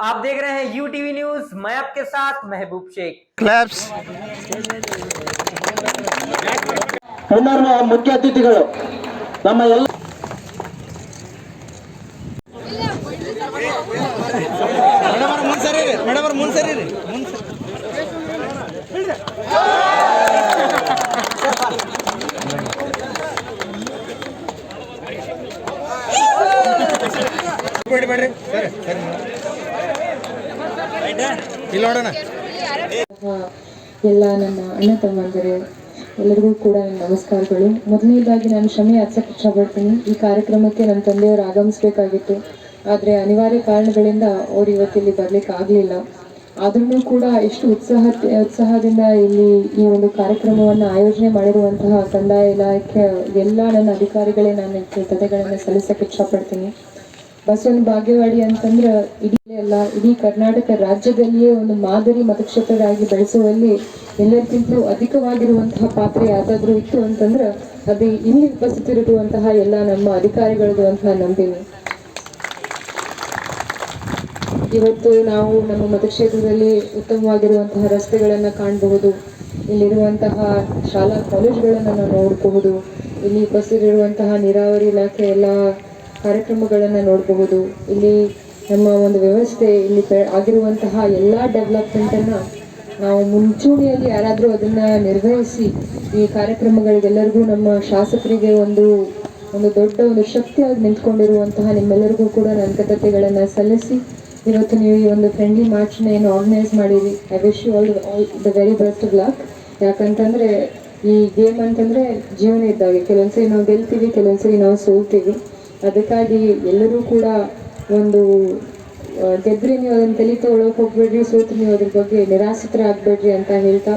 आप देख रहे हैं यू टीवी न्यूज मैं आपके साथ महबूब शेख ಕ್ಲಾಪ್ಸ್ ಇನ್ನೋರ್ವ ಮುಖ್ಯ ಅತಿಥಿಗಳು ನಮ್ಮ ಎಲ್ಲ ಮೇಡಮ್ ಮುಂದ್ಸರಿ ರೀ ಬೇಡಿ ಬೇಡ್ರಿ ಸರಿ ಸರಿ ಇಲ್ಲಿ ನೋಡೋಣ ಆ, ಎಲ್ಲ ನನ್ನ ಅಣ್ಣ ತಮ್ಮಂದರೆ ಎಲ್ಲರಿಗೂ ಕೂಡ ನನ್ನ ನಮಸ್ಕಾರಗಳು. ಮೊದಲನೇದಾಗಿ ನಾನು ಕ್ಷಮೆ ಯಾಚಿಸಕ್ಕೆ ಇಷ್ಟಪಡ್ತೀನಿ. ಈ ಕಾರ್ಯಕ್ರಮಕ್ಕೆ ನನ್ನ ತಂದೆಯವರು ಆಗಮಿಸಬೇಕಾಗಿತ್ತು. ಆದರೆ ಅನಿವಾರ್ಯ ಕಾರಣಗಳಿಂದ ಅವ್ರು ಇವತ್ತಿಲ್ಲಿ ಬರಲಿಕ್ಕೆ ಆಗಲಿಲ್ಲ. ಆದ್ರೂ ಕೂಡ ಎಷ್ಟು ಉತ್ಸಾಹ ಉತ್ಸಾಹದಿಂದ ಇಲ್ಲಿ ಈ ಒಂದು ಕಾರ್ಯಕ್ರಮವನ್ನು ಆಯೋಜನೆ ಮಾಡಿರುವಂತಹ ಕಂದಾಯ ಇಲಾಖೆ ಎಲ್ಲ ನನ್ನ ಅಧಿಕಾರಿಗಳೇ ನಾನು ಕೃತಜ್ಞತೆಗಳನ್ನು ಸಲ್ಲಿಸಕ್ಕೆ ಇಷ್ಟಪಡ್ತೀನಿ. ಬಸವನ ಭಾಗ್ಯವಾಡಿ ಅಂತಂದ್ರೆ ಇಡೀ ಅಲ್ಲ ಇಡೀ ಕರ್ನಾಟಕ ರಾಜ್ಯದಲ್ಲಿಯೇ ಒಂದು ಮಾದರಿ ಮತಕ್ಷೇತ್ರರಾಗಿ ಬೆಳೆಸುವಲ್ಲಿ ಎಲ್ಲರಿಗಿಂತಲೂ ಅಧಿಕವಾಗಿರುವಂತಹ ಪಾತ್ರ ಯಾವುದಾದ್ರೂ ಇತ್ತು ಅಂತಂದ್ರೆ ಅದು ಇಲ್ಲಿ ಉಪಸ್ಥಿತಿರುವಂತಹ ಎಲ್ಲ ನಮ್ಮ ಅಧಿಕಾರಿಗಳದು ಅಂತ ನಂಬಿನಿ. ಇವತ್ತು ನಾವು ನಮ್ಮ ಮತಕ್ಷೇತ್ರದಲ್ಲಿ ಉತ್ತಮವಾಗಿರುವಂತಹ ರಸ್ತೆಗಳನ್ನು ಕಾಣಬಹುದು, ಇಲ್ಲಿರುವಂತಹ ಶಾಲಾ ಕಾಲೇಜುಗಳನ್ನು ನಾವು ನೋಡಬಹುದು, ಇಲ್ಲಿ ಉಪಸ್ಥಿತಿರುವಂತಹ ನೀರಾವರಿ ಇಲಾಖೆ ಎಲ್ಲ ಕಾರ್ಯಕ್ರಮಗಳನ್ನು ನೋಡಬಹುದು. ಇಲ್ಲಿ ನಮ್ಮ ಒಂದು ವ್ಯವಸ್ಥೆ ಇಲ್ಲಿ ಆಗಿರುವಂತಹ ಎಲ್ಲ ಡೆವಲಪ್ಮೆಂಟನ್ನು ನಾವು ಮುಂಚೂಣಿಯಲ್ಲಿ ಯಾರಾದರೂ ಅದನ್ನ ನಿರ್ವಹಿಸಿ ಈ ಕಾರ್ಯಕ್ರಮಗಳಿಗೆಲ್ಲರಿಗೂ ನಮ್ಮ ಶಾಸಕರಿಗೆ ಒಂದು ಒಂದು ದೊಡ್ಡ ಒಂದು ಶಕ್ತಿಯಾಗಿ ನಿಂತ್ಕೊಂಡಿರುವಂತಹ ನಿಮ್ಮೆಲ್ಲರಿಗೂ ಕೂಡ ನನ್ನ ಕೃತಜ್ಞತೆಗಳನ್ನು ಸಲ್ಲಿಸಿ ಇವತ್ತು ನೀವು ಈ ಒಂದು ಫ್ರೆಂಡ್ಲಿ ಮ್ಯಾಚ್ನ ಏನು ಆರ್ಗನೈಸ್ ಮಾಡಿರಿ. I wish you all all the very best of luck ಯಾಕಂತಂದ್ರೆ ಈ ಗೇಮ್ ಅಂತಂದ್ರೆ ಜೀವನ ಇದ್ದಾಗೆ ಕೆಲವೊಂದ್ಸರಿ ನಾವು ಗೆಲ್ತೀವಿ, ಕೆಲವೊಂದ್ಸರಿ ನಾವು ಸೋಲ್ತೀವಿ. ಅದಕ್ಕಾಗಿ ಎಲ್ಲರೂ ಕೂಡ ಒಂದು ಗೆದ್ರೆ ನೀವು ಅದನ್ನು ತಲೆ ತಗೊಳಕ್ ಹೋಗ್ಬೇಡ್ರಿ, ಸೋತ್ರೆ ನೀವು ಅದ್ರ ಬಗ್ಗೆ ನಿರಾಸಿತರಾಗಬೇಡ್ರಿ ಅಂತ ಹೇಳ್ತಾ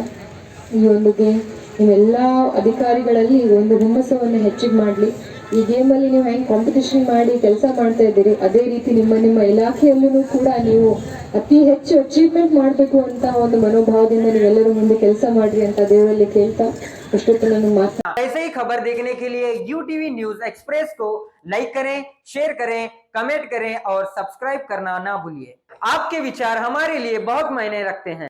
ಈ ಒಂದು ಗೇಮ್ ನೀವೆಲ್ಲ ಅಧಿಕಾರಿಗಳಲ್ಲಿ ಒಂದು ಹುಮ್ಮಸ್ಸವನ್ನು ಹೆಚ್ಚಿಗೆ ಮಾಡಲಿ ಈ ಗೇಮಲ್ಲಿ ನೀವು ಹೆಂಗೆ ಕಾಂಪಿಟಿಷನ್ ಮಾಡಿ ಕೆಲಸ ಮಾಡ್ತಾ ಇದ್ದೀರಿ ಅದೇ ರೀತಿ ನಿಮ್ಮ ನಿಮ್ಮ ಇಲಾಖೆಯಲ್ಲೂ ಕೂಡ ನೀವು ಅತಿ ಹೆಚ್ಚು ಅಚೀವ್ಮೆಂಟ್ ಮಾಡಬೇಕು ಅಂತ ಒಂದು ಮನೋಭಾವದಿಂದ ನೀವೆಲ್ಲರೂ ಮುಂದೆ ಕೆಲಸ ಮಾಡ್ರಿ ಅಂತ ದೇವರಲ್ಲಿ ಕೇಳ್ತಾ ಅಷ್ಟೊತ್ತು ನಾನು ಮಾತು ऐसे ही खबर देखने के लिए यू टीवी न्यूज एक्सप्रेस को लाइक करें शेयर करें कमेंट करें और सब्सक्राइब करना ना भूलिए आपके विचार हमारे लिए बहुत मायने रखते हैं